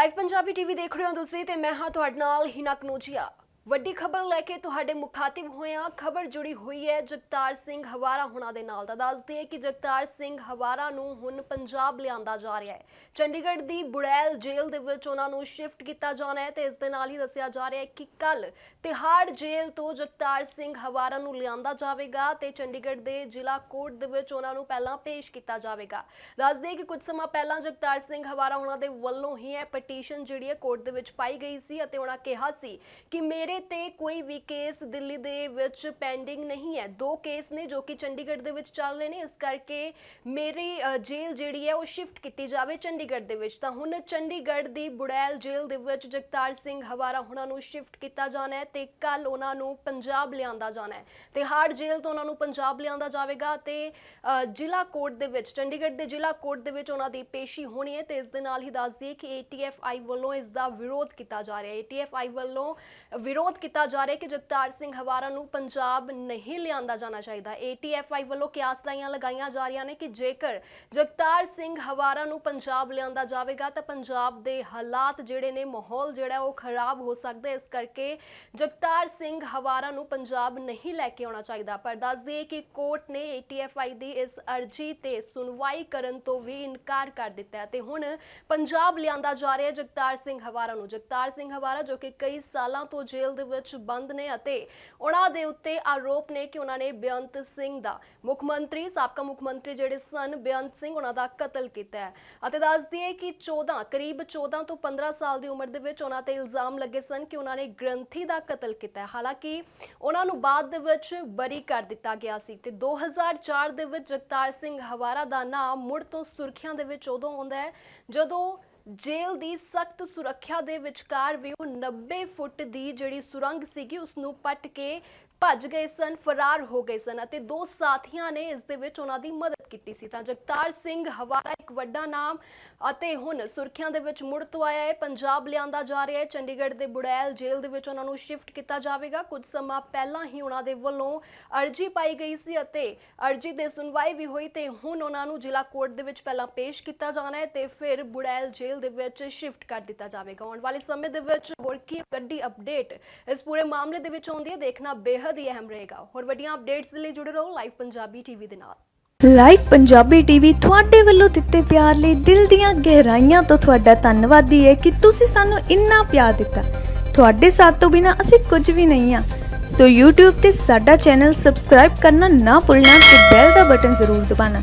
Live Punjabi TV ਦੇਖ ਰਹੇ ਹੋ ਤੁਸੀਂ ਤੇ ਮੈਂ ਹਾਂ ਤੁਹਾਡੇ ਨਾਲ ਹਿਨਾ ਕਨੋਜੀਆ। ਵੱਡੀ ਖਬਰ ਲੈ ਕੇ ਤੁਹਾਡੇ ਮੁਖਾਤਿਬ ਹੋਏ ਹਾਂ। ਖਬਰ ਜੁੜੀ ਹੋਈ ਹੈ ਜਗਤਾਰ ਸਿੰਘ ਹਵਾਰਾ ਹੁਣਾਂ ਦੇ ਨਾਲ ਤਾਂ ਦੱਸਦੇ ਹੈ ਕਿ ਜਗਤਾਰ ਸਿੰਘ ਹਵਾਰਾ ਨੂੰ ਹੁਣ ਪੰਜਾਬ ਲਿਆਂਦਾ ਜਾ ਰਿਹਾ ਹੈ। ਚੰਡੀਗੜ੍ਹ ਦੀ ਬੁੜੈਲ ਜੇਲ੍ਹ ਦੇ ਵਿੱਚ ਉਹਨਾਂ ਨੂੰ ਸ਼ਿਫਟ ਕੀਤਾ ਜਾਣਾ ਹੈ ਤੇ ਇਸ ਦੇ ਨਾਲ ਹੀ ਦੱਸਿਆ ਜਾ ਰਿਹਾ ਹੈ ਕਿ ਕੱਲ ਤਿਹਾੜ ਜੇਲ੍ਹ ਤੋਂ ਜਗਤਾਰ ਸਿੰਘ ਹਵਾਰਾ ਨੂੰ ਲਿਆਂਦਾ ਜਾਵੇਗਾ ਤੇ ਚੰਡੀਗੜ੍ਹ ਦੇ ਜ਼ਿਲ੍ਹਾ ਕੋਰਟ ਦੇ ਵਿੱਚ ਉਹਨਾਂ ਨੂੰ ਪਹਿਲਾਂ ਪੇਸ਼ ਕੀਤਾ ਜਾਵੇਗਾ। ਦੱਸਦੇ ਕਿ ਕੁਝ ਸਮਾਂ ਪਹਿਲਾਂ ਜਗਤਾਰ ਸਿੰਘ ਹਵਾਰਾ ਉਹਨਾਂ ਦੇ ਵੱਲੋਂ ਹੀ ਇਹ ਪਟੀਸ਼ਨ ਜਿਹੜੀ ਹੈ ਕੋਰਟ ਦੇ ਵਿੱਚ ਪਾਈ ਗਈ ਸੀ ਅਤੇ ਉਹਨਾਂ ਕਿਹਾ ਸੀ ਕਿ ਮੇਰੇ ਤੇ ਕੋਈ ਵੀ ਕੇਸ ਦਿੱਲੀ ਦੇ ਵਿੱਚ ਪੈਂਡਿੰਗ ਨਹੀਂ ਹੈ। ਦੋ ਕੇਸ ਨੇ ਜੋ ਕਿ ਚੰਡੀਗੜ੍ਹ ਦੇ ਵਿੱਚ ਚੱਲ ਰਹੇ ਨੇ। ਇਸ ਕਰਕੇ ਮੇਰੀ ਅ, ਜੇਲ੍ਹ ਜਿਹੜੀ ਹੈ ਉਹ ਸ਼ਿਫਟ ਕੀਤੀ ਜਾਵੇ ਚੰਡੀਗੜ੍ਹ ਦੇ ਵਿੱਚ। ਤਾਂ ਹੁਣ ਚੰਡੀਗੜ੍ਹ ਦੀ ਬੁੜੈਲ ਜੇਲ੍ਹ ਦੇ ਵਿੱਚ ਜਗਤਾਰ ਸਿੰਘ ਹਵਾਰਾ ਉਹਨਾਂ ਨੂੰ ਸ਼ਿਫਟ ਕੀਤਾ ਜਾਣਾ ਹੈ ਤੇ ਕੱਲ ਉਹਨਾਂ ਨੂੰ ਪੰਜਾਬ ਲਿਆਂਦਾ ਜਾਣਾ ਹੈ। ਤੇ ਹਾਰਡ ਜੇਲ੍ਹ ਤੋਂ ਉਹਨਾਂ ਨੂੰ ਪੰਜਾਬ ਲਿਆਂਦਾ ਜਾਵੇਗਾ ਤੇ ਅ, ਜ਼ਿਲ੍ਹਾ ਕੋਰਟ ਦੇ ਵਿੱਚ ਚੰਡੀਗੜ੍ਹ ਦੇ ਜ਼ਿਲ੍ਹਾ ਕੋਰਟ ਦੇ ਵਿੱਚ ਉਹਨਾਂ ਦੀ ਪੇਸ਼ੀ ਹੋਣੀ ਹੈ ਤੇ ਇਸ ਦੇ ਨਾਲ ਹੀ ਦੱਸ ਦਈਏ ਕਿ ATFI ਵੱਲੋਂ ਇਸ ਦਾ ਵਿਰੋਧ ਕੀਤਾ ਜਾ ਰਿਹਾ ਹੈ। ATFI ਵੱਲੋਂ ਵਿਰੋਧ ਵਿਰੋਧ ਕੀਤਾ ਜਾ ਰਿਹਾ ਕਿ ਜਗਤਾਰ ਸਿੰਘ ਹਵਾਰਾ ਨੂੰ ਪੰਜਾਬ ਨਹੀਂ ਲਿਆਂਦਾ ਜਾਣਾ ਚਾਹੀਦਾ। ATFI ਵੱਲੋਂ ਕਿਆਸ ਲਾਈਆਂ ਲਗਾਈਆਂ ਜਾ ਰਹੀਆਂ ਨੇ ਕਿ ਜੇਕਰ ਜਗਤਾਰ ਸਿੰਘ ਹਵਾਰਾ ਨੂੰ ਪੰਜਾਬ ਲਿਆਂਦਾ ਜਾਵੇਗਾ ਤਾਂ ਪੰਜਾਬ ਦੇ ਹਾਲਾਤ ਜਿਹੜੇ ਨੇ, ਮਾਹੌਲ ਜਿਹੜਾ ਉਹ ਖਰਾਬ ਹੋ ਸਕਦਾ ਇਸ ਕਰਕੇ ਜਗਤਾਰ ਸਿੰਘ ਹਵਾਰਾ ਨੂੰ ਪੰਜਾਬ ਨਹੀਂ ਲੈ ਕੇ ਆਉਣਾ ਚਾਹੀਦਾ। ਪਰ ਦੱਸ ਦਈਏ ਕਿ ਕੋਰਟ ਨੇ ATFI ਦੀ ਇਸ ਅਰਜੀ ਤੇ ਸੁਣਵਾਈ ਕਰਨ ਤੋਂ ਵੀ ਇਨਕਾਰ ਕਰ ਦਿੱਤਾ ਤੇ ਹੁਣ ਪੰਜਾਬ ਲਿਆਂਦਾ ਜਾ ਰਿਹਾ ਜਗਤਾਰ ਸਿੰਘ ਹਵਾਰਾ ਨੂੰ। ਜਗਤਾਰ ਸਿੰਘ ਹਵਾਰਾ ਜੋ ਕਿ ਕਈ ਸਾਲਾਂ ਤੋਂ ਜੇਲ੍ਹ ਦੇ ਵਿੱਚ ਬੰਦ ਨੇ ਅਤੇ ਉਹਨਾਂ ਦੇ ਉੱਤੇ ਆਰੋਪ ਨੇ ਕਿ ਉਹਨਾਂ ਨੇ ਬੇਅੰਤ ਸਿੰਘ ਦਾ ਮੁੱਖ ਮੰਤਰੀ, ਸਾਬਕਾ ਮੁੱਖ ਮੰਤਰੀ ਜਿਹੜੇ ਸਨ, ਬੇਅੰਤ ਸਿੰਘ ਉਹਨਾਂ ਦਾ ਕਤਲ ਕੀਤਾ ਹੈ। ਅਤੇ ਦੱਸ ਦਈਏ ਕਿ 14 ਕਰੀਬ 14 ਤੋਂ 15 ਸਾਲ ਦੀ ਉਮਰ ਦੇ ਵਿੱਚ ਉਹਨਾਂ ਤੇ ਇਲਜ਼ਾਮ ਲੱਗੇ ਸਨ ਕਿ ਉਹਨਾਂ ਨੇ ਗ੍ਰੰਥੀ ਦਾ ਕਤਲ ਕੀਤਾ ਹੈ। ਹਾਲਾਂਕਿ ਉਹਨਾਂ ਨੂੰ ਬਾਅਦ ਦੇ ਵਿੱਚ ਬਰੀ ਕਰ ਦਿੱਤਾ ਗਿਆ ਸੀ ਤੇ 2004 ਦੇ ਵਿੱਚ ਜਗਤਾਰ ਸਿੰਘ ਹਵਾਰਾ ਦਾ ਨਾਮ ਮੁੜ ਤੋਂ ਸੁਰਖੀਆਂ ਦੇ ਵਿੱਚ ਉਦੋਂ ਆਉਂਦਾ ਹੈ, ਜਦੋਂ ਜੇਲ੍ਹ ਦੀ ਸਖਤ ਸੁਰੱਖਿਆ ਦੇ ਵਿਚਕਾਰ ਵੀ ਉਹ 90 ਫੁੱਟ ਦੀ ਜਿਹੜੀ ਸੁਰੰਗ ਸੀਗੀ ਉਸ ਨੂੰ ਪੱਟ ਕੇ ਭੱਜ ਗਏ ਸਨ, ਫਰਾਰ ਹੋ ਗਏ ਸਨ ਅਤੇ ਦੋ ਸਾਥੀਆਂ ਨੇ ਇਸ ਦੇ ਵਿੱਚ ਉਹਨਾਂ ਦੀ ਮਦਦ ਕੀਤੀ ਸੀ। ਤਾਂ ਜਗਤਾਰ ਸਿੰਘ ਹਵਾਰਾ ਇੱਕ ਵੱਡਾ ਨਾਮ ਅਤੇ ਹੁਣ ਸੁਰਖੀਆਂ ਦੇ ਵਿੱਚ ਮੁੜ ਤੋਂ ਆਇਆ ਹੈ, ਪੰਜਾਬ ਲਿਆਂਦਾ ਜਾ ਰਿਹਾ ਹੈ, ਚੰਡੀਗੜ੍ਹ ਦੇ ਬੁੜੈਲ ਜੇਲ੍ਹ ਦੇ ਵਿੱਚ ਉਹਨਾਂ ਨੂੰ ਸ਼ਿਫਟ ਕੀਤਾ ਜਾਵੇਗਾ। ਕੁਝ ਸਮਾਂ ਪਹਿਲਾਂ ਹੀ ਉਹਨਾਂ ਦੇ ਵੱਲੋਂ ਅਰਜੀ ਪਾਈ ਗਈ ਸੀ ਅਤੇ ਅਰਜੀ ਦੇ ਸੁਣਵਾਈ ਵੀ ਹੋਈ ਤੇ ਹੁਣ ਉਹਨਾਂ ਨੂੰ ਜ਼ਿਲ੍ਹਾ ਕੋਰਟ ਦੇ ਵਿੱਚ ਪਹਿਲਾਂ ਪੇਸ਼ ਕੀਤਾ ਜਾਣਾ ਹੈ ਤੇ ਫਿਰ ਬੁੜੈਲ ਜੇਲ੍ਹ ਦੇ ਵਿੱਚ ਸ਼ਿਫਟ ਕਰ ਦਿੱਤਾ ਜਾਵੇਗਾ। ਆਉਣ ਵਾਲੇ ਸਮੇਂ ਦੇ ਵਿੱਚ ਹੋਰ ਕੀ ਵੱਡੀ ਅਪਡੇਟ ਇਸ ਪੂਰੇ ਮਾਮਲੇ ਦੇ ਵਿੱਚ ਆਉਂਦੀ ਹੈ, ਦੇਖਣਾ ਬੇहद ਹੀ ਅਹਿਮ ਰਹੇਗਾ। ਹੋਰ ਵੱਡੀਆਂ ਅਪਡੇਟਸ ਦੇ ਲਈ ਜੁੜੇ ਰਹੋ ਲਾਈਵ ਪੰਜਾਬੀ ਟੀਵੀ ਦੇ ਨਾਲ। ਲਾਈਵ ਪੰਜਾਬੀ ਟੀਵੀ ਤੁਹਾਡੇ ਵੱਲੋਂ ਦਿੱਤੇ ਪਿਆਰ ਲਈ ਦਿਲ ਦੀਆਂ ਗਹਿਰਾਈਆਂ ਤੋਂ ਤੁਹਾਡਾ ਧੰਨਵਾਦੀ ਹੈ ਕਿ ਤੁਸੀਂ ਸਾਨੂੰ ਇੰਨਾ ਪਿਆਰ ਦਿੱਤਾ। ਤੁਹਾਡੇ ਸਾਥ ਤੋਂ ਬਿਨਾ ਅਸੀਂ ਕੁਝ ਵੀ ਨਹੀਂ ਆ ਸੋ YouTube ਤੇ ਸਾਡਾ ਚੈਨਲ ਸਬਸਕ੍ਰਾਈਬ ਕਰਨਾ ਨਾ ਭੁੱਲਣਾ ਤੇ ਬੈਲ ਦਾ ਬਟਨ ਜ਼ਰੂਰ ਦਬਾਉਣਾ।